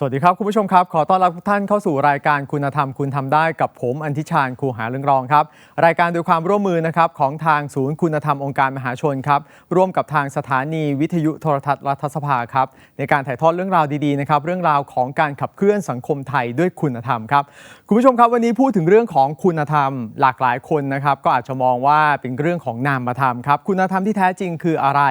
สวัสดีครับ คุณผู้ชมครับ ขอต้อนรับทุกท่านเข้าสู่รายการคุณธรรมคุณทำได้กับผมอันทิชาญครูหาเรื่องรองครับ รายการโดยความร่วมมือนะครับของทางศูนย์คุณธรรมองค์การมหาชนครับร่วมกับทางสถานีวิทยุโทรทัศน์รัฐสภาครับในการถ่ายทอดเรื่องราวดีๆนะครับเรื่องราวของการขับเคลื่อนสังคมไทยด้วยคุณธรรมครับคุณผู้ชมครับวันนี้พูดถึงเรื่องของคุณธรรม หลากหลายคนนะครับก็อาจจะมองว่าเป็นเรื่องของนามธรรมครับคุณธรรมที่แท้จริงคืออะไร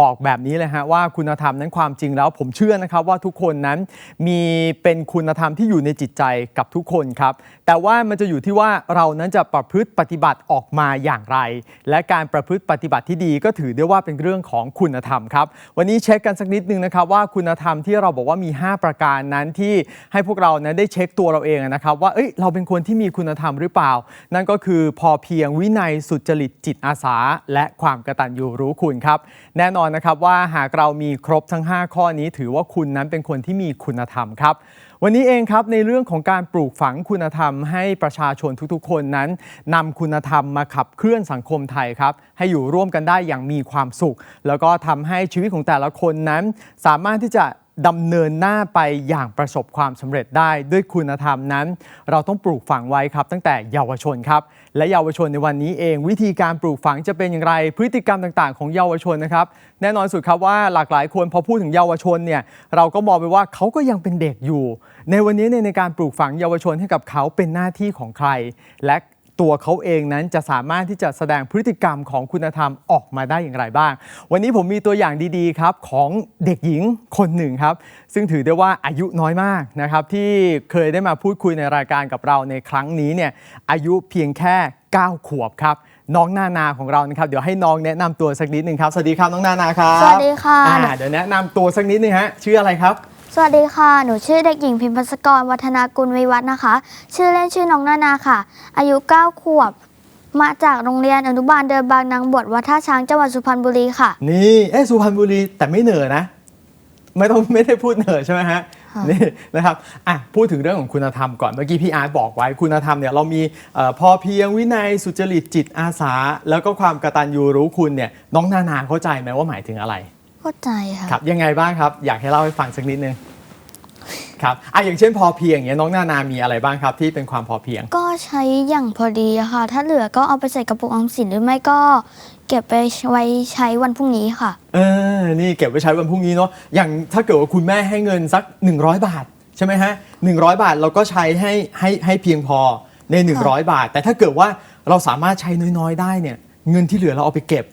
บอกแบบนี้เลยฮะว่าคุณธรรมนั้นความจริงแล้วผมเชื่อนะครับว่าทุกคนนั้นมีเป็นคุณธรรมที่อยู่ในจิตใจกับทุกคนครับ แต่ว่ามันจะอยู่ที่ว่าเรานั้นจะประพฤติปฏิบัติออกมาอย่างไร และการประพฤติปฏิบัติที่ดีก็ถือได้ว่าเป็นเรื่องของคุณธรรมครับ วันนี้เช็คกันสักนิดนึงนะครับว่าคุณธรรมที่เราบอกว่ามี 5 ประการนั้นที่ให้พวกเรานั้นได้เช็คตัวเราเองนะครับว่าเอ้ยเราเป็นคนที่มีคุณธรรมหรือเปล่า นั่นก็คือพอเพียงวินัยสุจริตจิตอาสา และความกตัญญูรู้คุณครับ แน่นอนนะครับว่าหากเรามีครบทั้ง 5 ข้อนี้ถือว่าคุณนั้นเป็นคนที่มีคุณธรรมครับ วันนี้เองครับในเรื่องของการปลูกฝังคุณธรรม ให้ประชาชนทุกๆ คนนั้นนำคุณธรรมมาขับเคลื่อนสังคมไทยครับ ให้อยู่ร่วมกันได้อย่างมีความสุข แล้วก็ทำให้ชีวิตของแต่ละคนนั้น สามารถที่จะดำเนินหน้าไปอย่างประสบความสำเร็จได้ด้วยคุณธรรมนั้น เราต้องปลูกฝังไว้ครับ ตั้งแต่เยาวชนครับ และเยาวชนในวันนี้เอง วิธีการปลูกฝังจะเป็นอย่างไรพฤติกรรมต่างๆ ของเยาวชนนะครับ แน่นอนสุดครับว่าหลากหลายคนพอพูดถึงเยาวชนเนี่ยเราก็มองไปว่าเขาก็ยังเป็นเด็กอยู่ ในวันนี้เนี่ยในการปลูกฝังเยาวชนให้กับเขาเป็นหน้าที่ของใคร และ ตัวเขาเองนั้นจะสามารถที่จะแสดงพฤติกรรมของคุณธรรมออกมาได้อย่างไรบ้าง วันนี้ผมมีตัวอย่างดีๆครับของเด็กหญิงคนหนึ่งครับ ซึ่งถือได้ว่าอายุน้อยมากนะครับ ที่เคยได้มาพูดคุยในรายการกับเราในครั้งนี้เนี่ยอายุเพียงแค่ 9 ขวบครับ น้องนานาของเรานะครับ เดี๋ยวให้น้องแนะนำตัวสักนิดหนึ่งครับ สวัสดีครับน้องนานาครับสวัสดีค่ะ อ่าเดี๋ยวแนะนำตัวสักนิดหนึงฮะชื่ออะไรครับ สวัสดีค่ะ หนูชื่อเด็กหญิงพิมพัสกรวัฒนากุลวิวัฒน์นะคะ ชื่อเล่นชื่อน้องนานาค่ะ อายุ 9 ขวบ มาจากโรงเรียนอนุบาลเดินบางนางบวชวัดท่าช้างจังหวัดสุพรรณบุรีค่ะ นี่เอ๊ะสุพรรณบุรีแต่ไม่เหนือนะ ไม่ต้องไม่ได้พูดเหนือใช่ไหมฮะค่ะนี่นะครับอะพูดถึงเรื่องของคุณธรรมก่อนเมื่อกี้พี่อาร์ตบอกไว้คุณธรรมเนี่ยเรามีเอ่อพอเพียงวินัยสุจริตจิตอาสา แล้วก็ความกตัญญูรู้คุณเนี่ยน้องนานาเข้าใจไหมว่าหมายถึงอะไร เข้าใจค่ะครับยังไงบ้างครับ อยากให้เล่าให้ฟังสักนิดนึงครับอะอย่างเช่นพอเพียงอย่างเงี้ยน้องนานามีอะไรบ้างครับ ที่เป็นความพอเพียง ก็ใช้อย่างพอดีอะค่ะ ถ้าเหลือก็เอาไปใส่กระปุกออมสินหรือไม่ก็ เก็บไปไว้ใช้วันพรุ่งนี้ค่ะ เออนี่เก็บไว้ใช้วันพรุ่งนี้เนาะอย่างถ้าเกิดว่าคุณแม่ให้เงินสัก 100 บาท ใช่ไหมฮะ100บาทเราก็ใช้ให้ให้ให้เพียงพอใน 100 บาท แต่ถ้าเกิดว่าเราสามารถใช้น้อยๆ ได้เนี่ยเงินที่เหลือเราเอาไปเก็บ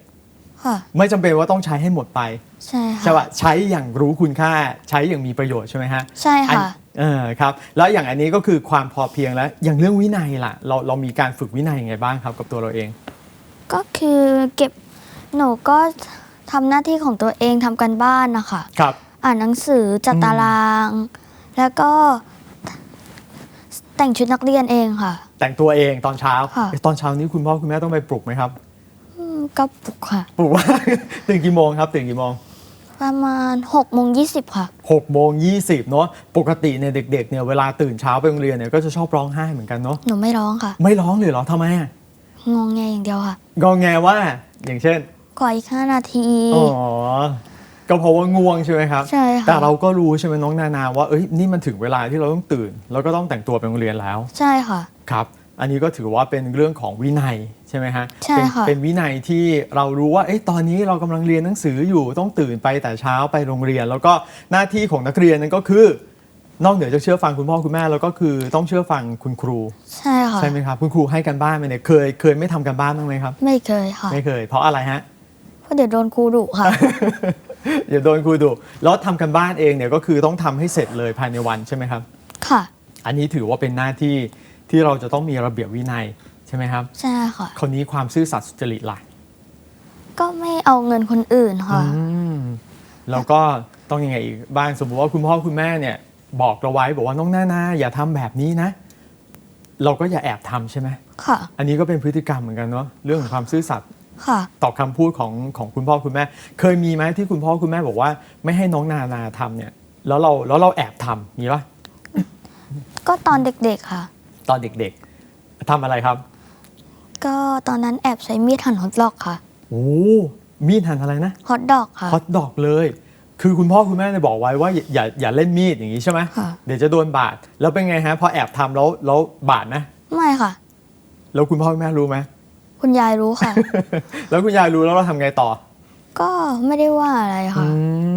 ค่ะ ไม่จำเป็นว่าต้องใช้ให้หมดไปใช่ค่ะ ใช่ป่ะใช้อย่างรู้คุณค่าใช้อย่างมีประโยชน์ใช่ไหมฮะ ใช่ค่ะ อันเออครับ แล้วอย่างอันนี้ก็คือความพอเพียงแล้ว อย่างเรื่องวินัยล่ะ เราเรามีการฝึกวินัยยังไงบ้างครับ กับตัวเราเอง ก็คือเก็บหนูก็ทำหน้าที่ของตัวเองทำกันบ้านนะคะ ครับ อ่านหนังสือจัดอืม ตาราง แล้วก็แต่งชุดนักเรียนเองค่ะ แต่งตัวเองตอนเช้าค่ะ เอ๊ะตอนเช้านี้คุณพ่อคุณแม่ต้องไปปลุกไหมครับอืม ก็ปลุกค่ะ ปลุกว่า ตื่นกี่โมงครับตื่นกี่โมง ประมาณ6กโมงยีค่ะ 6โมง20เนาะปกติเนี่ยเด็กๆเนี่ยเวลาตื่นเช้าไปโรงเรียนเนี่ยก็จะชอบร้องไห้เหมือนกันเนาะหนูไม่ร้องค่ะ ไม่ร้องเลยเหรอทำไมอะงองแงอย่างเดียวค่ะงอแงว่าอย่างเช่นขออีกห้านาที อ๋อก็เพราะว่าง่วงใช่ไหมครับ ใช่ค่ะ แต่เราก็รู้ใช่ไหมน้องนานาว่าเอ้ยนี่มันถึงเวลาที่เราต้องตื่น แล้วก็ต้องแต่งตัวไปโรงเรียนแล้วใช่ค่ะ ครับ อันนี้ก็ถือว่าเป็นเรื่องของวินัยใช่ไหมฮะใช่เป็นค่ะ เป็นวินัยที่เรารู้ว่าเอ้ยตอนนี้เรากำลังเรียนหนังสืออยู่ต้องตื่นไปแต่เช้าไปโรงเรียน แล้วก็หน้าที่ของนักเรียนนั้นก็คือ นอกเหนือจากเชื่อฟังคุณพ่อคุณแม่แล้วก็คือต้องเชื่อฟังคุณครู ใช่ค่ะ ใช่ไหมครับ คุณครูให้กันบ้านไหมเนี่ยเคยเคยไม่ทำกันบ้านบ้างไหมครับ ไม่เคยค่ะไม่เคย เพราะอะไรฮะ เพราะเดี๋ยวโดนครูดุค่ะอย่าโดนครูดุแล้วทำกันบ้านเองเนี่ยก็คือต้องทำให้เสร็จเลยภายในวันใช่ไหมครับ ค่ะ อันนี้ถือว่าเป็นหน้าที่ ที่เราจะต้องมีระเบียบวินัยใช่ไหมครับ ใช่ค่ะ คนนี้ความซื่อสัตย์สุจริตล่ะก็ไม่เอาเงินคนอื่นค่ะ อืมแล้วก็ต้องยังไงอีกบ้างสมมติว่าคุณพ่อคุณแม่เนี่ย บอกเราไว้บอกว่าน้องหน้านาอย่าทำแบบนี้นะ เราก็อย่าแอบทำใช่ไหมค่ะ อันนี้ก็เป็นพฤติกรรมเหมือนกันเนาะเรื่องของความซื่อสัตย์ ค่ะ ต่อคำพูดของของคุณพ่อคุณแม่ เคยมีไหมที่คุณพ่อคุณแม่บอกว่าไม่ให้น้องนานาทำเนี่ย แล้วเราแล้วเราแอบทำมีปะก็ตอนเด็กๆค่ะ ตอนเด็กๆทำอะไรครับก็ตอนนั้นแอบใช้มีดหั่นฮอตดอกค่ะโอ้มีดหั่นอะไรนะฮอตดอกค่ะ ฮอตดอกเลย คือคุณพ่อคุณแม่เนี่ยบอกไว้ว่าอย่าอย่าอย่าเล่นมีดอย่างนี้ใช่ไหมค่ะ เดี๋ยวจะโดนบาดแล้วเป็นไงฮะพอแอบทำแล้วแล้วบาดไหมไม่ค่ะ แล้วคุณพ่อคุณแม่รู้ไหม คุณยายรู้ค่ะ แล้วคุณยายรู้แล้วเราทำไงต่อ ก็ไม่ได้ว่าอะไรค่ะ อืม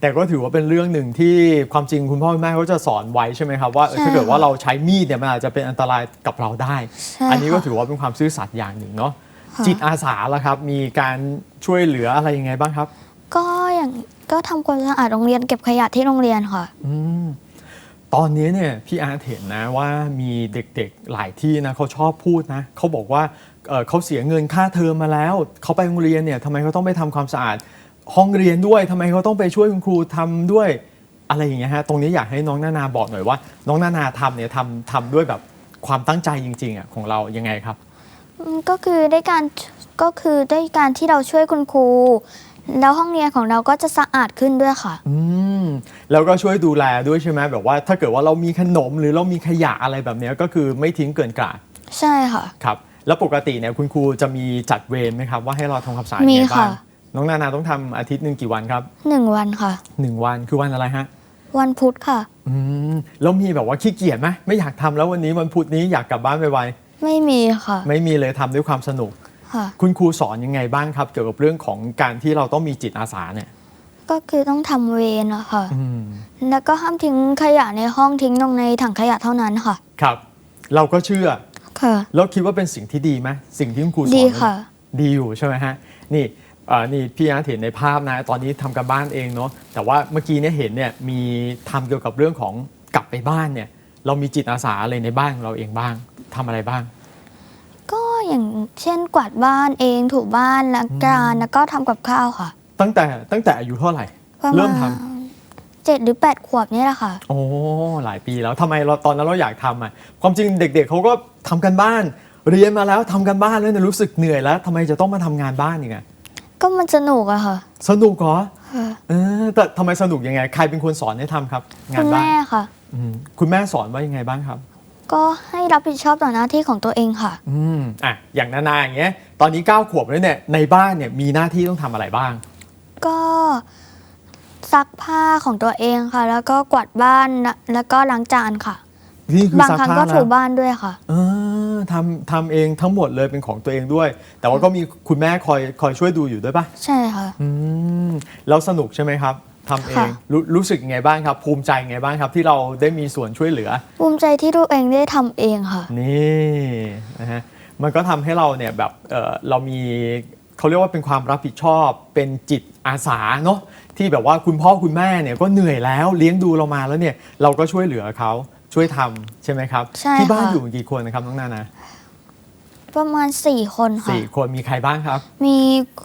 แต่ก็ถือว่าเป็นเรื่องหนึ่งที่ความจริงคุณพ่อคุณแม่เขาจะสอนไว้ใช่ไหมครับว่าเออใช่ถ้าเกิดค่ะว่าเราใช้มีดเนี่ยมันอาจจะเป็นอันตรายกับเราได้ ใช่อันนี้ก็ค่ะ ถือว่าเป็นความซื่อสัตย์อย่างหนึ่งเนาะค่ะจิตอาสาละครับ มีการช่วยเหลืออะไรยังไงบ้างครับ ก็อย่างก็ทำความสะอาดโรงเรียนเก็บขยะที่โรงเรียนค่ะ อืมตอนนี้เนี่ยพี่อาร์ตเห็นนะว่ามีเด็กๆหลายที่นะเขาชอบพูดนะเขาบอกว่าเอ่อเขาเสียเงินค่าเทอมมาแล้วเขาไปโรงเรียนเนี่ยทำไมเขาต้องไปทำความสะอาด ห้องเรียนด้วยทำไมเขาต้องไปช่วยคุณครูทำด้วยอะไรอย่างเงี้ยฮะตรงนี้อยากให้น้องนานาบอกหน่อยว่า น้องนานาทำเนี่ยทำทำด้วยแบบความตั้งใจจริงๆอะของเรายังไงครับ อืมก็คือได้การก็คือได้การที่เราช่วยคุณครู แล้วห้องเรียนของเราก็จะสะอาดขึ้นด้วยค่ะ อืมแล้วก็ช่วยดูแลด้วยใช่ไหมแบบว่าถ้าเกิดว่าเรามีขนมหรือเรามีขยะอะไรแบบเนี้ยก็คือไม่ทิ้งเกินกลาดใช่ค่ะ ครับ แล้วปกติเนี่ยคุณครูจะมีจัดเวรไหมครับ ว่าให้เราทำความสะอาดมียังไงบ้าค่ะ ง น้องนานาต้องทำอาทิตย์หนึ่งกี่วันครับหนึ่งวันค่ะ หนึ่งวันคือวันอะไรฮะวันพุธค่ะ อืมแล้วมีแบบว่าขี้เกียจไหมไม่อยากทำแล้ววันนี้วันพุธนี้อยากกลับบ้านไวไม่มีค่ะๆไม่มีเลยทำด้วยความสนุก ค่ะ คุณครูสอนยังไงบ้างครับ เกี่ยวกับเรื่องของการที่เราต้องมีจิตอาสาเนี่ยก็คือต้องทำเวรนะคะอืมแล้วก็ห้ามทิ้งขยะในห้องทิ้งลงในถังขยะเท่านั้นค่ะ ครับ เราก็เชื่อ ค่ะ แล้วคิดว่าเป็นสิ่งที่ดีไหมสิ่งที่คุณครูสอนดีค่ะ ดีอยู่ใช่ไหมฮะ นี่เอ่อ นี่พี่อาร์ตเห็นในภาพนะ ตอนนี้ทำกันบ้านเองเนาะแต่ว่าเมื่อกี้เนี่ยเห็นเนี่ยมีทำเกี่ยวกับเรื่องของกลับไปบ้านเนี่ยเรามีจิตอาสาอะไรในบ้านของเราเองบ้างทำอะไรบ้าง ก็อย่างเช่นกวาดบ้านเองถูบ้านล้างจานแล้วก็ทำกับข้าวค่ะ ตั้งแต่ตั้งแต่อายุเท่าไหร่ประเริ่มามทณเจ็ดหรือแปดขวบนี่แหละค่ะ โอ้หลายปีแล้วทำไมเราตอนนั้นเราอยากทำอะความจริงเด็ก ๆเขาก็ทำกันบ้าน เรียนมาแล้วทำกันบ้านแล้วเนี่ยรู้สึกเหนื่อยแล้วทำไมจะต้องมาทำงานบ้านอีกอะ ก็มันสนุกอะค่ะ สนุกเหรอค่ะเออแต่ทำไมสนุกยังไง ใครเป็นคนสอนให้ทำครับ งาคุนณบ้านแม่ค่ะ อืมคุณแม่สอนว่ายังไงบ้างครับ ก็ให้รับผิดชอบต่อหน้าที่ของตัวเองค่ะ อืมอะอย่างนานาอย่างเงี้ย ตอนนี้ 9 ขวบแล้วเนี่ยในบ้านเนี่ยมีหน้าที่ต้องทำอะไรบ้าง ก็ซักผ้าของตัวเองค่ะ แล้วก็กวาดบ้านนะแล้วก็ล้างจานค่ะ นี่คือบางซักครั้งผ้าก็นะถูบ้านด้วยค่ะ เออทำทำเองทั้งหมดเลยเป็นของตัวเองด้วย แต่ว่าก็มีคุณแม่คอยคอยช่วยดูอยู่ด้วยปะใช่ค่ะ อืมแล้วสนุกใช่ไหมครับทำเองค่ะรู้รู้สึกยังไงบ้างครับ ภูมิใจยังไงบ้างครับ ที่เราได้มีส่วนช่วยเหลือ ภูมิใจที่ตัวเองได้ทำเองค่ะ นี่นะฮะมันก็ทำให้เราเนี่ยแบบเออเรามีเขาเรียกว่าเป็นความรับผิดชอบ เป็นจิตอาสาเนาะที่แบบว่าคุณพ่อคุณแม่เนี่ยก็เหนื่อยแล้วเลี้ยงดูเรามาแล้วเนี่ยเราก็ช่วยเหลือเขา ช่วยทำใช่ไหมครับ ใช่ที่บ้านค่ะ อยู่กันกี่คนนะครับน้องนานาประมาณสี่คนค่ะ สี่คนมีใครบ้างครับ มี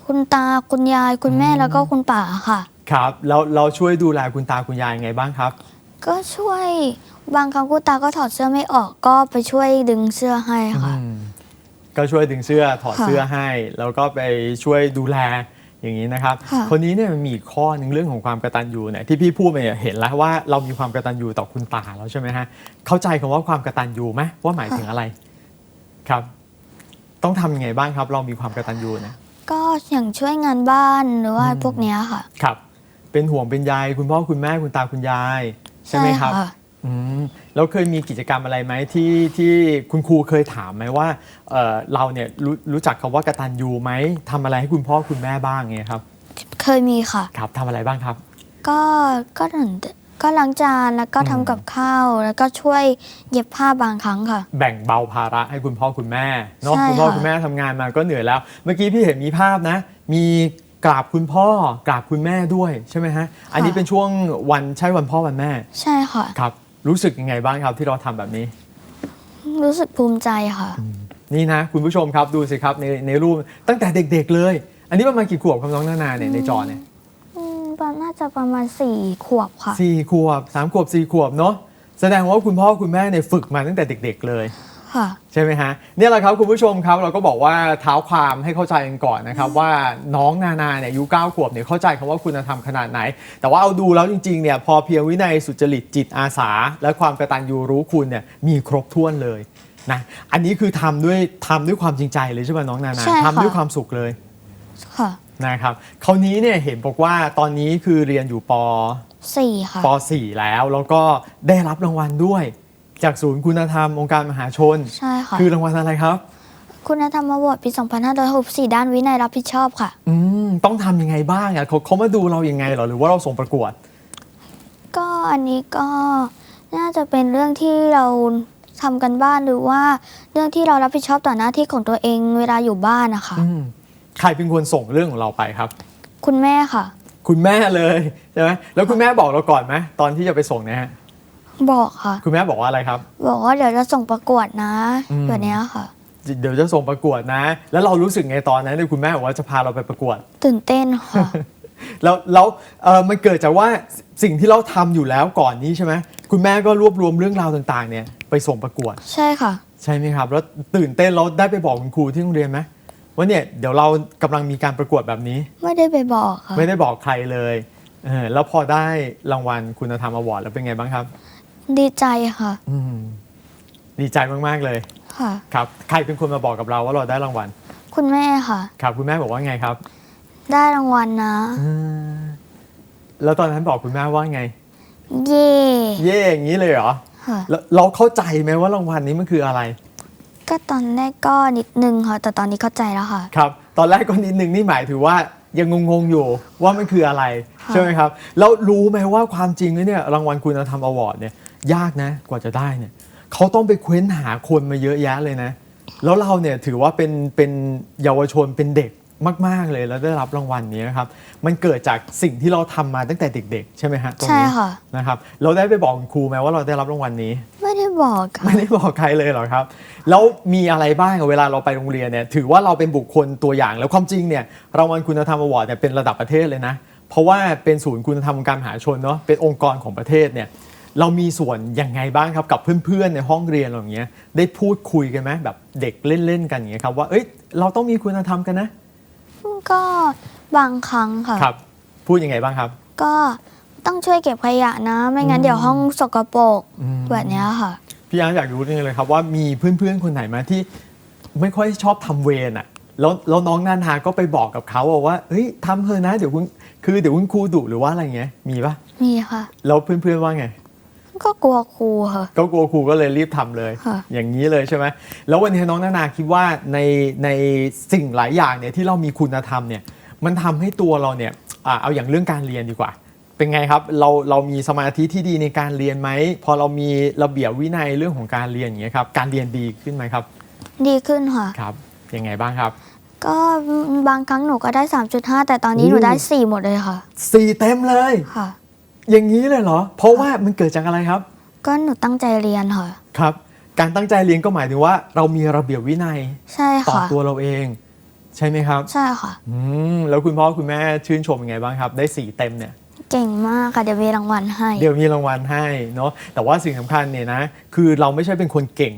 คุณตาคุณยายคุณแม่แล้วก็คุณป่าค่ะ ครับแล้วเราช่วยดูแลคุณตาคุณยายยังไงบ้างครับ ก็ช่วยบางครั้งคุณตาก็ถอดเสื้อไม่ออกก็ไปช่วยดึงเสื้อให้ค่ะ อืมก็ช่วยดึงเสื้อถอดค่ะ เสื้อให้ แล้วก็ไปช่วยดูแล อย่างนี้นะครับค่ะคนนี้เนี่ยมันมีอีกข้อหนึ่งเรื่องของความกตัญญูเนี่ยที่พี่พูดไปเนี่ยเห็นแล้วว่าเรามีความกตัญญูต่อคุณตาแล้วใช่ไหมฮะเข้าใจคำว่าความกตัญญูไหมว่าหมายถึงอะไรครับ ต้องทำยังไงบ้างครับ เรามีความกตัญญูเนี่ยก็อย่างช่วยงานบ้านหรือว่าอืมพวกเนี้ยค่ะ ครับ เป็นห่วงเป็นใยคุณพ่อคุณแม่คุณตาคุณยาย ใช่ไหมครับค่ะ อืมแล้วเคยมีกิจกรรมอะไรไหมที่ที่คุณครูเคยถามไหมว่าเอ่อเราเนี่ยรู้รู้จักคำว่ากตัญญูไหมทำอะไรให้คุณพ่อคุณแม่บ้างเงี้ยครับเคยมีค่ะ ครับทำอะไรบ้างครับ ก็ก็เหมือนก็ล้างจานแล้วก็อืมทำกับข้าวแล้วก็ช่วยเย็บผ้าบางครั้งค่ะ แบ่งเบาภาระให้คุณพ่อคุณแม่เนาะใช่คุณพ่อค่ะ คุณแม่ทำงานมาก็เหนื่อยแล้ว เมื่อกี้พี่เห็นมีภาพนะ มีกราบคุณพ่อกราบคุณแม่ด้วยใช่ไหมฮะอันนี้เป็นช่วงวันใช่วันพ่อวันแม่ใช่ค่ะ ครับ รู้สึกยังไงบ้างครับที่เราทำแบบนี้ รู้สึกภูมิใจค่ะ นี่นะ คุณผู้ชมครับดูสิครับในในรูปตั้งแต่เด็ก ๆ เลย อันนี้ประมาณกี่ขวบครับน้องนานาเนี่ยในจอเนี่ยอืมประน่าจะประมาณสี่ขวบค่ะ สี่ขวบสามขวบสี่ขวบเนาะแสดงว่าคุณพ่อคุณแม่เนี่ยฝึกมาตั้งแต่เด็ก ๆ เลย ค่ะ ใช่ไหมฮะเนี่ยแหละครับคุณผู้ชมครับเราก็บอกว่าเท้าความให้เข้าใจกันก่อนนะครับ ว่าน้องนานาเนี่ยอายุ9ขวบเนี่ยเข้าใจคำว่าคุณธรรมขนาดไหน แต่ว่าเอาดูแล้วจริงๆเนี่ยพอเพียงวินัยสุจริตจิตอาสา และความกตัญญูรู้คุณเนี่ยมีครบถ้วนเลยนะอันนี้คือทำด้วยทำด้วยความจริงใจเลยใช่ไหมน้องนานาใช่ค่ะทำด้วยความสุขเลยค่ะนะครับคราวนี้เนี่ยเห็นบอกว่าตอนนี้คือเรียนอยู่ป 4 ค่ะป .4 แล้วแล้วก็ได้รับรางวัลด้วย จากศูนย์คุณธรรมองค์การมหาชน ใช่ค่ะ คือรางวัลอะไรครับ คุณธรรมอวอร์ดปี 2564 ด้านวินัยรับผิดชอบค่ะ อืมต้องทำยังไงบ้างอะเขาเขามาดูเรายังไงเหรอหรือว่าเราส่งประกวด ก็อันนี้ก็น่าจะเป็นเรื่องที่เราทำกันบ้านหรือว่าเรื่องที่เรารับผิดชอบต่อหน้าที่ของตัวเองเวลาอยู่บ้านนะคะ อืมใครเป็นคนส่งเรื่องของเราไปครับ คุณแม่ค่ะ คุณแม่เลยใช่ไหมแล้วคุณแม่บอกเราก่อนไหมตอนที่จะไปส่งเนี่ยฮะ บอกค่ะ คุณแม่บอกว่าอะไรครับ บอกว่าเดี๋ยวจะส่งประกวดนะอืม แบบเนี้ยค่ะ เดี๋ยวจะส่งประกวดนะ แล้วเรารู้สึกไงตอนนั้นเนี่ยคุณแม่บอกว่าจะพาเราไปประกวด ตื่นเต้นค่ะ แล้วแล้วเออมันเกิดจากว่าสิ่งที่เราทำอยู่แล้วก่อนนี้ใช่ไหมคุณแม่ก็รวบรวมเรื่องราวต่างๆ เนี่ยไปส่งประกวด ใช่ค่ะ ใช่ไหมครับ แล้วตื่นเต้นเราได้ไปบอกคุณครูที่โรงเรียนไหมว่าเนี่ยเดี๋ยวเรากำลังมีการประกวดแบบนี้ ไม่ได้ไปบอกค่ะ ไม่ได้บอกใครเลยเออแล้วพอได้รางวัลคุณธรรมอวอร์ดแล้วเป็นไงบ้างครับ ดีใจค่ะ อืมดีใจมาก ๆ เลยค่ะ ครับใครเป็นคนมาบอกกับเราว่าเราได้รางวัล คุณแม่ค่ะ ครับ คุณแม่บอกว่าไงครับได้รางวัลนะ อืมแล้วตอนนั้นบอกคุณแม่ว่าไง เย่เย่อย่างนี้เลยเหรอค่ะ แล้วเราเข้าใจไหมว่ารางวัลนี้มันคืออะไร ก็ตอนแรกก็นิดนึงค่ะ แต่ตอนนี้เข้าใจแล้วค่ะ ครับ ตอนแรกก็นิดนึงนี่หมายถือว่ายังงงๆอยู่ว่ามันคืออะไร ค่ะ ใช่ไหมครับ แล้วรู้ไหมว่าความจริงแล้วเนี่ยรางวัลคุณธรรมอวอร์ดเนี่ย ยากนะกว่าจะได้เนี่ยเขาต้องไปเค้นหาคนมาเยอะแยะเลยนะ แล้วเราเนี่ยถือว่าเป็นเป็นเยาวชนเป็นเด็กมาก ๆ เลยแล้วได้รับรางวัลนี้นะครับ มันเกิดจากสิ่งที่เราทำมาตั้งแต่เด็ก ๆ ใช่ไหมฮะตรงใช่นี้ค่ะนะครับเราได้ไปบอกคุณครูไหมว่าเราได้รับรางวัลนี้ ไม่ได้บอกค่ะไม่ได้บอกใครเลยเหรอครับ แล้วมีอะไรบ้างอะเวลาเราไปโรงเรียนเนี่ยถือว่าเราเป็นบุคคลตัวอย่างแล้วความจริงเนี่ยรางวัลคุณธรรมอวอร์ดเนี่ยเป็นระดับประเทศเลยนะ เพราะว่าเป็นศูนย์คุณธรรมองค์การมหาชนเนาะเป็นองค์กรของประเทศเนี่ย เรามีส่วนยังไงบ้างครับกับเพื่อนๆในห้องเรียนเราอย่างเงี้ยได้พูดคุยกันไหมแบบเด็กเล่นๆกันอย่างเงี้ยครับว่าเอ้ยเราต้องมีคุณธรรมกันนะก็บางครั้งค่ะ ครับ พูดยังไงบ้างครับ ก็ต้องช่วยเก็บขยะนะ ไม่งั้นเดี๋ยวห้องสกปรกอืมแบบเนี้ยค่ะ พี่อาร์ตอยากรู้จริงๆเลยครับว่ามีเพื่อนๆคนไหนไหมาที่ไม่ค่อยชอบทำเวรอะแล้วแล้วน้องนานาก็ไปบอกกับเขาอะว่าเฮ้ยทำเถอะนะเดี๋ยวคุณคือเดี๋ยวคุณครูดุหรือว่าอะไรเงี้ยมีปะมีค่ะแล้วเพื่อนๆว่าไง ก็กลัวครูค่ะ ก็กลัวครูก็เลยรีบทำเลย ค่ะ อย่างนี้เลยใช่ไหมแล้ววันนี้น้องนานาคิดว่าในในสิ่งหลายอย่างเนี่ยที่เรามีคุณธรรมเนี่ยมันทำให้ตัวเราเนี่ยอ่าเอาอย่างเรื่องการเรียนดีกว่า เป็นไงครับเราเรามีสมาธิที่ดีในการเรียนไหมพอเรามีระเบียบวินัยเรื่องของการเรียนอย่างเงี้ยครับการเรียนดีขึ้นไหมครับ ดีขึ้นค่ะครับยังไงบ้างครับก็บางครั้งหนูก็ได้ 3.5 แต่ตอนนี้โอ้หนูได้ 4 หมดเลยค่ะสี่เต็มเลยค่ะ อย่างนี้เลยเหรอ เพราะว่ามันเกิดจากอะไรครับ ก็หนูตั้งใจเรียนค่ะ ครับ การตั้งใจเรียนก็หมายถึงว่า เรามีระเบียบวินัยใช่ต่อค่ะตัวเราเอง ใช่ไหมครับใช่ค่ะ อืมแล้วคุณพ่อคุณแม่ชื่นชมยังไงบ้างครับ ได้สี่เต็มเนี่ย เก่งมากค่ะเดี๋ยวมีรางวัลให้ เดี๋ยวมีรางวัลให้เนาะแต่ว่าสิ่งสำคัญเนี่ยนะ คือเราไม่ใช่เป็นคนเก่ง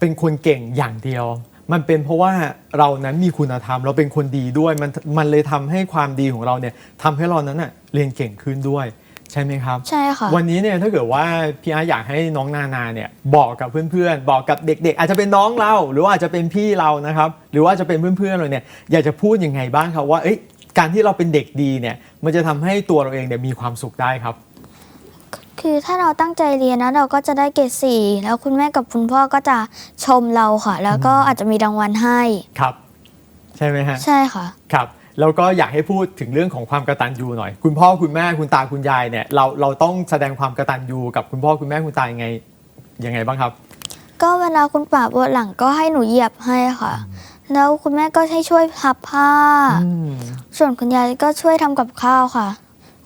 เป็นคนเก่งอย่างเดียว มันเป็นเพราะว่าเรานั้นมีคุณธรรม เราเป็นคนดีด้วย มันมันเลยทำให้ความดีของเราเนี่ยทำให้เรานั้นน่ะเรียนเก่งขึ้นด้วย ใช่ไหมครับ ใช่ค่ะ วันนี้เนี่ยถ้าเกิดว่าพี่อาร์ตอยากให้น้องนานาเนี่ยบอกกับเพื่อนๆ บอกกับเด็ก ๆ อาจจะเป็นน้องเรา หรือว่าอาจจะเป็นพี่เรานะครับ หรือว่าจะเป็นเพื่อนๆเราเนี่ยอยากจะพูดยังไงบ้างครับว่าเอ้ยการที่เราเป็นเด็กดีเนี่ยมันจะทำให้ตัวเราเองเนี่ยมีความสุขได้ครับ คือถ้าเราตั้งใจเรียนนะเราก็จะได้เกรดสี่แล้วคุณแม่กับคุณพ่อก็จะชมเราค่ะ แล้วก็อาจจะมีรางวัลให้ครับ ใช่ไหมฮะใช่ค่ะครับ แล้วก็อยากให้พูดถึงเรื่องของความกตัญญูหน่อย คุณพ่อคุณแม่คุณตาคุณยายเนี่ยเราเราต้องแสดงความกตัญญูกับคุณพ่อคุณแม่คุณตายังไงยังไงบ้างครับ ก็เวลาคุณป่าปวดหลังก็ให้หนูเหยียบให้ค่ะ แล้วคุณแม่ก็ให้ช่วยพับผ้าอืมส่วนคุณยายก็ช่วยทำกับข้าวค่ะ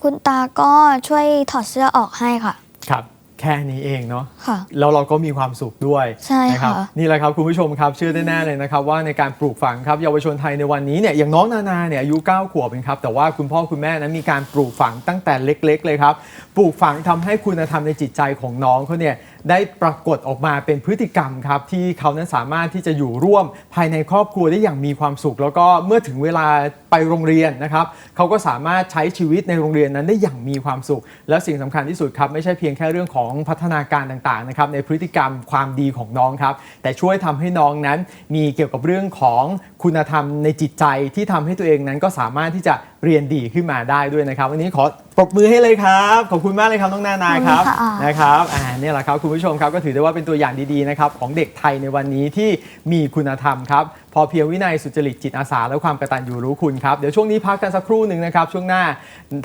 คุณตาก็ช่วยถอดเสื้อออกให้ค่ะ ครับ แค่นี้เองเนาะค่ะ แล้วเราก็มีความสุขด้วยใช่นะครับค่ะนี่แหละครับคุณผู้ชมครับเชื่อได้แน่เลยนะครับว่าในการปลูกฝังครับเยาวชนไทยในวันนี้เนี่ยอย่างน้องนานาเนี่ยอายุ9ขวบเองครับแต่ว่าคุณพ่อคุณแม่นั้นมีการปลูกฝังตั้งแต่เล็ก ๆ เลยครับปลูกฝังทำให้คุณธรรมในจิตใจของน้องเขาเนี่ย ได้ปรากฏออกมาเป็นพฤติกรรมครับที่เขานั้นสามารถที่จะอยู่ร่วมภายในครอบครัวได้อย่างมีความสุข แล้วก็เมื่อถึงเวลาไปโรงเรียนนะครับเขาก็สามารถใช้ชีวิตในโรงเรียนนั้นได้อย่างมีความสุข และสิ่งสำคัญที่สุดครับไม่ใช่เพียงแค่เรื่องของพัฒนาการต่างๆนะครับในพฤติกรรมความดีของน้องครับแต่ช่วยทำให้น้องนั้นมีเกี่ยวกับเรื่องของคุณธรรมในจิตใจที่ทำให้ตัวเองนั้นก็สามารถที่จะเรียนดีขึ้นมาได้ด้วยนะครับวันนี้ขอ ปรบมือให้เลยครับ ขอบคุณมากเลยครับน้องนานาครับขอบคุณค่ะ นะครับอ่าเนี่ยแหละครับคุณผู้ชมครับก็ถือได้ว่าเป็นตัวอย่างดีๆนะครับของเด็กไทยในวันนี้ที่มีคุณธรรมครับพอเพียงวินัยสุจริตจิตอาสาและความกตัญญูรู้คุณครับเดี๋ยวช่วงนี้พักกันสักครู่หนึ่งนะครับช่วงหน้า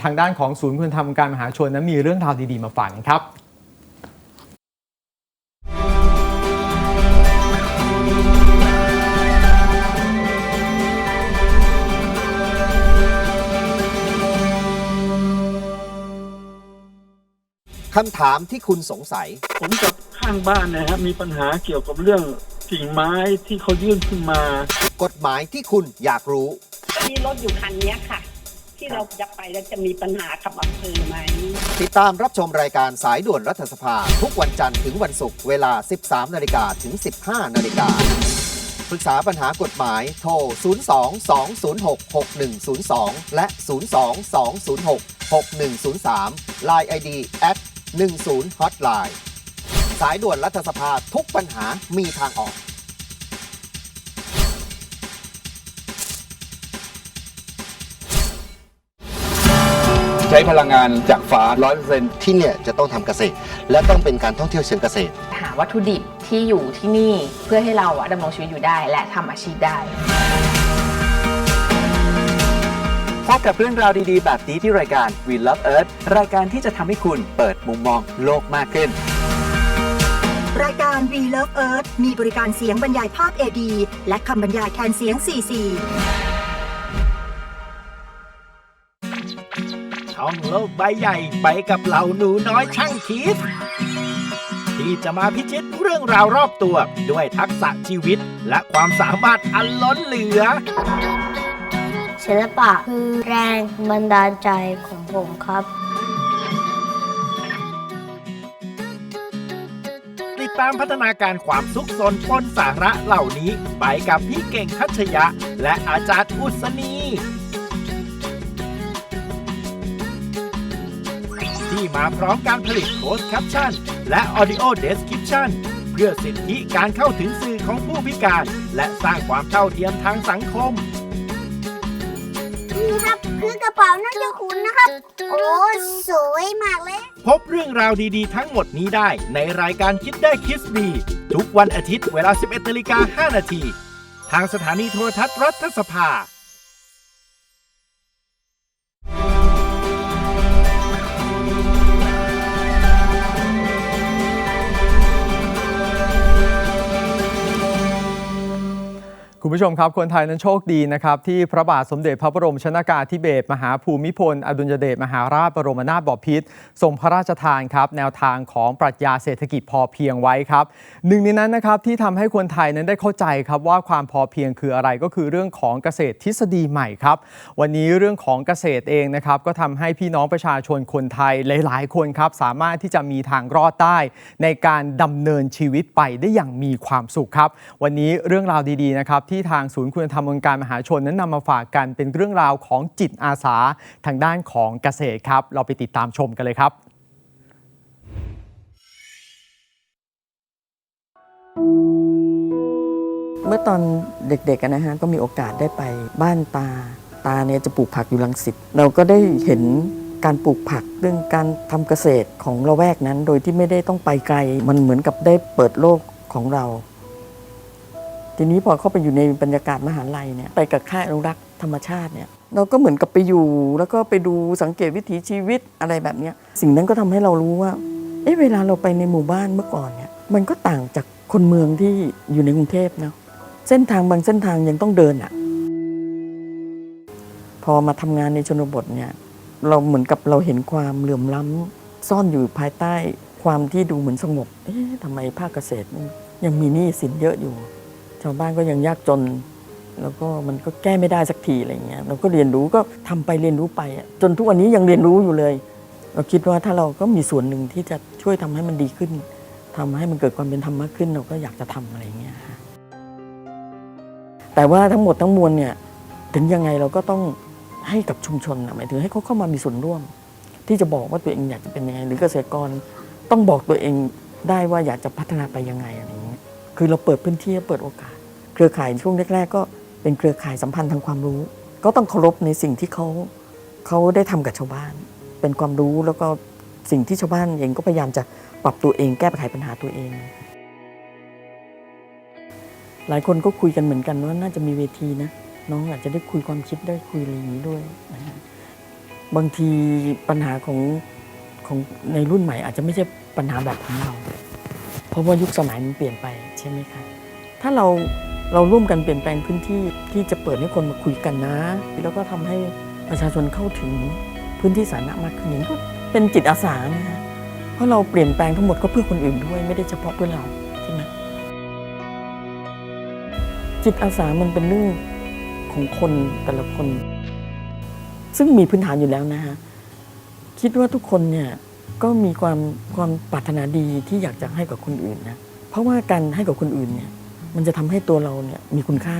ทางด้านของศูนย์คุณธรรมการมหาชนนั้นมีเรื่องราวดีๆมาฝากกันครับ คำถามที่คุณสงสัย ผมกับข้างบ้านนะฮะมีปัญหาเกี่ยวกับเรื่องกิ่งไม้ที่เขายื่นขึ้นมา กฎหมายที่คุณอยากรู้ มีรถอยู่คันเนี้ยค่ะ ที่เราจะไปแล้วจะมีปัญหากับอำเภอไหม ติดตามรับชมรายการสายด่วนรัฐสภา ทุกวันจันทร์ถึงวันศุกร์เวลา 13 นาฬิกาถึง 15 นาฬิกาปรึกษาปัญหากฎหมายโทร 02-206-6102 และ 02-206-6103 Line ID at 10 Hotline สายด่วนรัฐสภาทุกปัญหามีทางออก ใช้พลังงานจากฟ้า100%ที่เนี่ยจะต้องทำเกษตร และต้องเป็นการท่องเที่ยวเชิงเกษตร หาวัตถุดิบที่อยู่ที่นี่เพื่อให้เราอะดำรงชีวิตอยู่ได้และทำอาชีพได้ พบกับเรื่องราวดีๆ แบบนี้ที่รายการ We Love Earth รายการที่จะทำให้คุณเปิดมุมมองโลกมากขึ้น รายการ We Love Earth มีบริการเสียงบรรยายภาพ AD และคำบรรยายแทนเสียง CC ท่องโลกใบใหญ่ไปกับเหล่าหนูน้อยช่างคิด ที่จะมาพิชิตเรื่องราวรอบตัว ด้วยทักษะชีวิตและความสามารถอันล้นเหลือ ศิลปะคือแรงบันดาลใจของผมครับ ติดตามพัฒนาการความสุขสนปนสาระเหล่านี้ ไปกับพี่เก่งทัชยะ และอาจารย์อุศนี ที่มาพร้อมการผลิตโค้ดแคปชั่น และ Audio Description เพื่อสิทธิการเข้าถึงสื่อของผู้พิการ และสร้างความเท่าเทียมทางสังคม นี่ครับคือกระเป๋าน่าจะคุณนะครับ โอ้สวยมากเลย พบเรื่องราวดีๆ ทั้งหมดนี้ได้ในรายการคิดได้คิดดี ทุกวันอาทิตย์เวลา 11นาฬิกา5นาทีทางสถานีโทรทัศน์รัฐสภา คุณผู้ชมครับ คนไทยนั้นโชคดีนะครับ ที่พระบาทสมเด็จพระบรมชนากาธิเบศรมหาภูมิพล อดุลยเดชมหาราชบรมนาถบพิตรทรงพระราชทานครับ แนวทางของปรัชญาเศรษฐกิจพอเพียงไว้ครับ หนึ่งในนั้นนะครับที่ทำให้คนไทยนั้นได้เข้าใจครับว่าความพอเพียงคืออะไรก็คือเรื่องของเกษตรทฤษฎีใหม่ครับ วันนี้เรื่องของเกษตรเองนะครับก็ทำให้พี่น้องประชาชนคนไทยหลาย ๆ คนครับสามารถที่จะมีทางรอดได้ ในการดำเนินชีวิตไปได้อย่างมีความสุขครับ วันนี้เรื่องราวดีๆนะครับที่ที่ทางศูนย์คุณธรรมองค์การมหาชนนั้นนำมาฝากกันเป็นเรื่องราวของจิตอาสาทางด้านของเกษตรครับ เราไปติดตามชมกันเลยครับ เมื่อตอนเด็กๆนะฮะก็มีโอกาสได้ไปบ้านตา ตาเนี่ยจะปลูกผักอยู่ลังสิตเราก็ได้เห็นการปลูกผักเรื่องการทำเกษตรของละแวกนั้น โดยที่ไม่ได้ต้องไปไกล มันเหมือนกับได้เปิดโลกของเรา ทีนี้พอเข้าไปอยู่ในบรรยากาศมหาลัยเนี่ยไปกับค่ายอนุรักษ์ธรรมชาติเนี่ยเราก็เหมือนกับไปอยู่ แล้วก็ไปดูสังเกตวิถีชีวิตอะไรแบบนี้สิ่งนั้นก็ทำให้เรารู้ว่าเอ๊ะเวลาเราไปในหมู่บ้านเมื่อก่อนเนี่ยมันก็ต่างจากคนเมืองที่อยู่ในกรุงเทพเนาะเส้นทางบางเส้นทางยังต้องเดินอะ่ะพอมาทำงานในชนบทเนี่ยเราเหมือนกับเราเห็นความเหลื่อมล้ำซ่อนอยู่ภายใต้ความที่ดูเหมือนสงบเอ๊ะทำไมภาคเกษตรยังมีหนี้สินเยอะอยู่ ชาวบ้านก็ยังยากจน แล้วก็มันก็แก้ไม่ได้สักทีอะไรเงี้ยเราก็เรียนรู้ก็ทำไปเรียนรู้ไปจนทุกวันนี้ยังเรียนรู้อยู่เลย เราคิดว่าถ้าเราก็มีส่วนหนึ่งที่จะช่วยทำให้มันดีขึ้นทำให้มันเกิดความเป็นธรรมมากขึ้นเราก็อยากจะทำอะไรเงี้ยฮะแต่ว่าทั้งหมดทั้งมวลเนี่ยถึงยังไงเราก็ต้องให้กับชุมชนหมายถึงให้เขาเข้ามามีส่วนร่วม ที่จะบอกว่าตัวเองอยากจะเป็นยังไง หรือเกษตรกรต้องบอกตัวเองได้ว่าอยากจะพัฒนาไปยังไงอะไร คือเราเปิดพื้นที่เปิดโอกาส เครือข่ายช่วงแรก ๆ ก็เป็นเครือข่ายสัมพันธ์ทางความรู้ ก็ต้องเคารพในสิ่งที่เขาเขาได้ทำกับชาวบ้าน เป็นความรู้แล้วก็สิ่งที่ชาวบ้านเองก็พยายามจะปรับตัวเองแก้ไขปัญหาตัวเอง หลายคนก็คุยกันเหมือนกันว่าน่าจะมีเวทีนะน้องอาจจะได้คุยความคิดได้คุยอะไรอย่างนี้ด้วยนะฮะบางทีปัญหาของของในรุ่นใหม่อาจจะไม่ใช่ปัญหาแบบของเรา ราะว่ายุคสมัยมันเปลี่ยนไปใช่ไหมคะถ้าเราเราร่วมกันเปลี่ยนแปลงพื้นที่ที่จะเปิดให้คนมาคุยกันนะ แล้วก็ทำให้ประชาชนเข้าถึงพื้นที่สาธารณะมากขึ้นอย่างนี้ก็เป็นจิตอาสานะคะเพราะเราเปลี่ยนแปลงทั้งหมดก็เพื่อคนอื่นด้วยไม่ได้เฉพาะเพื่อเราใช่ไหมจิตอาสามันเป็นเรื่องของคนแต่ละคน ซึ่งมีพื้นฐานอยู่แล้วนะฮะคิดว่าทุกคนเนี่ย ก็มีความความปรารถนาดีที่อยากจะให้กับคนอื่นนะเพราะว่าการให้กับคนอื่นเนี่ยมันจะทำให้ตัวเราเนี่ยมีคุณค่า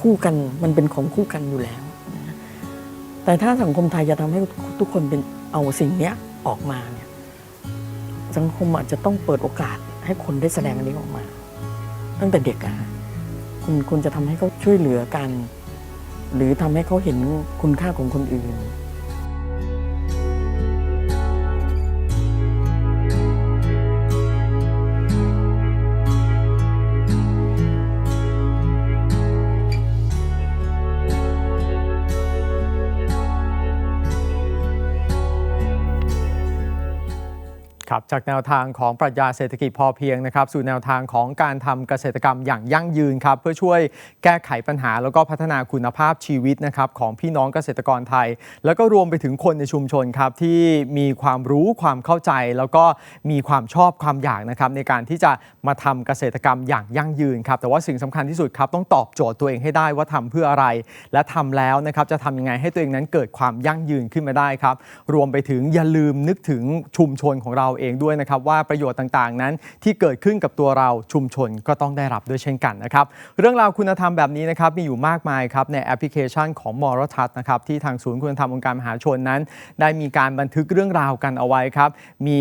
คู่กันมันเป็นของคู่กันอยู่แล้วนะแต่ถ้าสังคมไทยจะทำให้ทุกคนเป็นเอาสิ่งเนี้ยออกมาเนี่ยสังคมอาจจะต้องเปิดโอกาสให้คนได้แสดงอันนี้ออกมา ตั้งแต่เด็กอะคุณคุณจะทำให้เขาช่วยเหลือกัน หรือทำให้เขาเห็นคุณค่าของคนอื่น จากแนวทางของปรัชญาเศรษฐกิจพอเพียงนะครับ สู่แนวทางของการทำเกษตรกรรมอย่างยั่งยืนครับ เพื่อช่วยแก้ไขปัญหาแล้วก็พัฒนาคุณภาพชีวิตนะครับของพี่น้องเกษตรกรไทย แล้วก็รวมไปถึงคนในชุมชนครับที่มีความรู้ความเข้าใจ แล้วก็มีความชอบความอยากนะครับในการที่จะมาทำเกษตรกรรมอย่างยั่งยืนครับแต่ว่าสิ่งสำคัญที่สุดครับต้องตอบโจทย์ตัวเองให้ได้ว่าทำเพื่ออะไร และทำแล้วนะครับจะทำยังไงให้ตัวเองนั้นเกิดความยั่งยืนขึ้นมาได้ครับรวมไปถึงอย่าลืมนึกถึงชุมชนของเราเองด้วยนะครับว่าประโยชน์ต่างๆ นั้นที่เกิดขึ้นกับตัวเราชุมชนก็ต้องได้รับด้วยเช่นกันนะครับเรื่องราวคุณธรรมแบบนี้นะครับมีอยู่มากมายครับในแอปพลิเคชันของมรทัศน์นะครับที่ทางศูนย์คุณธรรมองค์การมหาชนนั้น ได้มีการบันทึกเรื่องราวกันเอาไว้ครับมี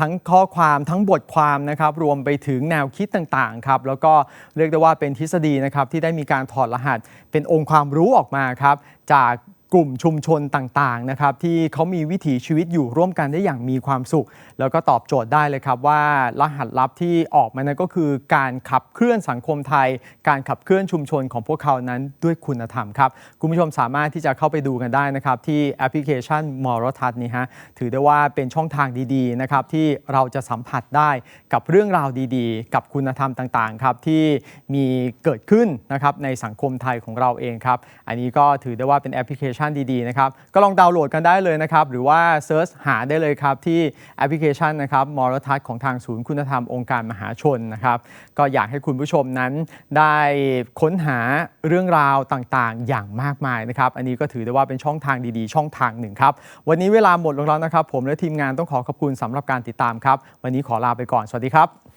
ทั้งข้อความทั้งบทความนะครับรวมไปถึงแนวคิดต่างๆครับแล้วก็เรียกได้ว่าเป็นทฤษฎีนะครับที่ได้มีการถอดรหัสเป็นองค์ความรู้ออกมาครับจาก กลุ่มชุมชนต่างๆนะครับที่เขามีวิถีชีวิตอยู่ร่วมกันได้อย่างมีความสุข แล้วก็ตอบโจทย์ได้เลยครับว่ารหัสลับที่ออกมานั้นก็คือการขับเคลื่อนสังคมไทย การขับเคลื่อนชุมชนของพวกเขานั้นด้วยคุณธรรมครับคุณผู้ชมสามารถที่จะเข้าไปดูกันได้นะครับที่แอปพลิเคชันมรทัศน์นี่ฮะถือได้ว่าเป็นช่องทางดีๆนะครับที่เราจะสัมผัสได้กับเรื่องราวดีๆ กับคุณธรรมต่างๆครับที่มีเกิดขึ้นนะครับในสังคมไทยของเราเองครับอันนี้ก็ถือได้ว่าเป็นแอปพลิเคชันดีๆนะครับก็ลองดาวน์โหลดกันได้เลยนะครับหรือว่าเซิร์ชหาได้เลยครับที่แอปพลิเคชันนะครับมรทัศน์ของทางศูนย์คุณธรรมองค์การมหาชนนะครับก็อยากให้คุณผู้ชมนั้นได้ค้นหาเรื่องราวต่างๆ อย่างมากมายนะครับอันนี้ก็ถือได้ว่าเป็นช่องทางดีๆ ช่องทางหนึ่งครับวันนี้เวลาหมดลงแล้วนะครับ ผมและทีมงานต้องขอขอบคุณสำหรับการติดตามครับ วันนี้ขอลาไปก่อนสวัสดีครับ